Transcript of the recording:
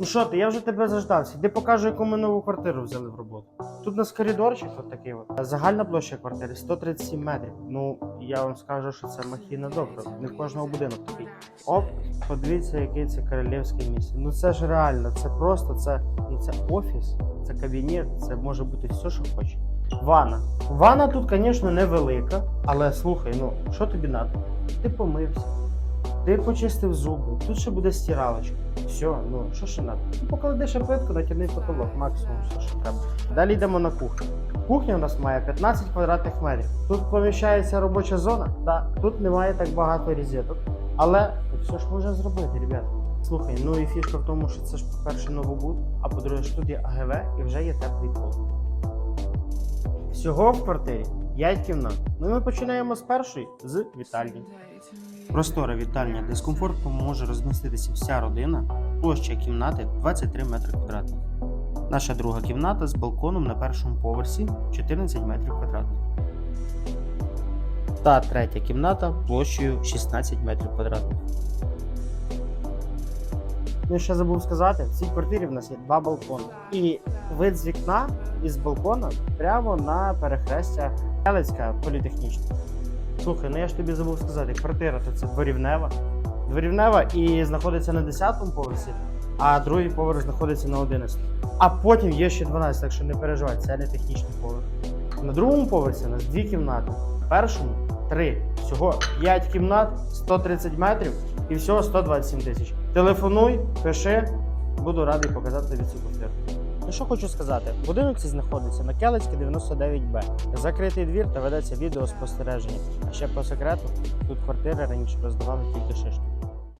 Ну що ти, я вже тебе заждався. Іди покажу, яку ми нову квартиру взяли в роботу. Тут у нас коридорчик от такий от. Загальна площа квартири 137 метрів. Ну, я вам скажу, що це махіна добре. Не в кожного будинок такий. Оп, подивіться, яке це королівське місце. Ну це ж реально, це просто це, ну, це офіс, це кабінет, це може бути все, що хоче. Ванна. Ванна тут, звісно, невелика, але слухай, ну що тобі треба? Ти помився, ти почистив зуби, тут ще буде стиралочка. Все, ну що ще треба? Ну, поклади ще натягни потолок, максимум що треба. Далі йдемо на кухню. Кухня у нас має 15 квадратних метрів. Тут поміщається робоча зона, да, тут немає так багато різеток. Але все ж можна зробити, ребята. Слухай, ну і фішка в тому, що це ж по-перше новобуд, а по-друге, що тут є АГВ і вже є теплий пол. Всього в квартирі 5 кімнат. Ну і ми починаємо з першої з вітальні. Простора вітальня, з може розміститися вся родина. Площа кімнати 23 метри квадратних. Наша друга кімната з балконом на першому поверсі 14 метрів квадратних. Та третя кімната площею 16 метрів квадратних. Ну, ще забув сказати, в цій квартирі в нас є два балкони. І вид з вікна із балкона прямо на перехрестя Елецька політехнічна. Слухай, ну я ж тобі забув сказати, квартира то це дворівнева. Дворівнева і знаходиться на 10-му поверсі, а другий поверх знаходиться на 11. А потім є ще 12, так що не переживай, це не технічний поверх. На другому поверсі у нас дві кімнати. В першому три. Всього 5 кімнат, 130 метрів і всього 127 тисяч. Телефонуй, пиши, буду радий показати тобі цю квартиру. Ну що хочу сказати, будинок цей знаходиться на Келецькій 99Б. Закритий двір та ведеться відеоспостереження. А ще по секрету, тут квартири раніше роздавали тільки шишки.